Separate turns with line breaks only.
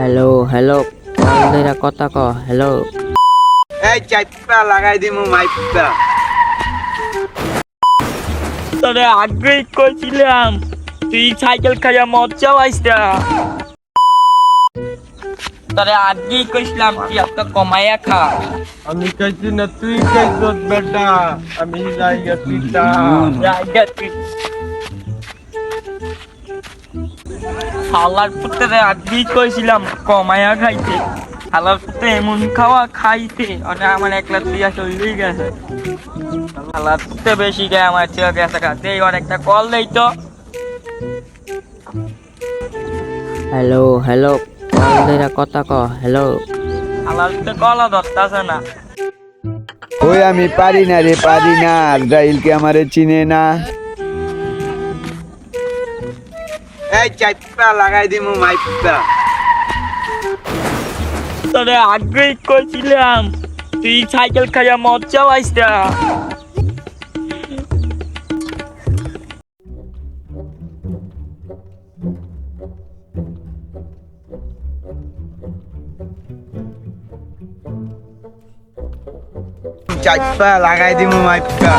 Hello hello কলদেরা কথা ক hello
এই চাইপা লাগাই দিমু মাইপা।
তোরে আগেই কইছিলাম। তুই সাইকেল খাইয়া মদ চালাইস না তোরে আগেই কইছিলাম তুই একটা কমাইয়া খা।
আমি কইছি না তুই কইছ বেটা আমি যাই গেছি তা
জায়গা তুই পুত্রে আগেই কইছিলাম? কমাইয়া খাইতে পুত্রে এমন খাওয়া খাইতে মানে আমার একলা তুই চলেই গেছে। পুত্রে বেশি গায়ে আমার চেয়ে গেছে খাতে এবার একটা কল দেই তো।
হ্যালো হ্যালো কথা ক হ্যালো।
হালার পুত্রে কলা ধরতেছে না।
ওই আমি পারি না রে পারি না। আজরাইলকে আমারে চিনে না। এই চাইপা লাগাই দিমু মাইপা
তোরে আগেই কইছিলাম তুই সাইকেল খাইয়া চালাইস না।
চাইপা লাগাই দিমু মাইপা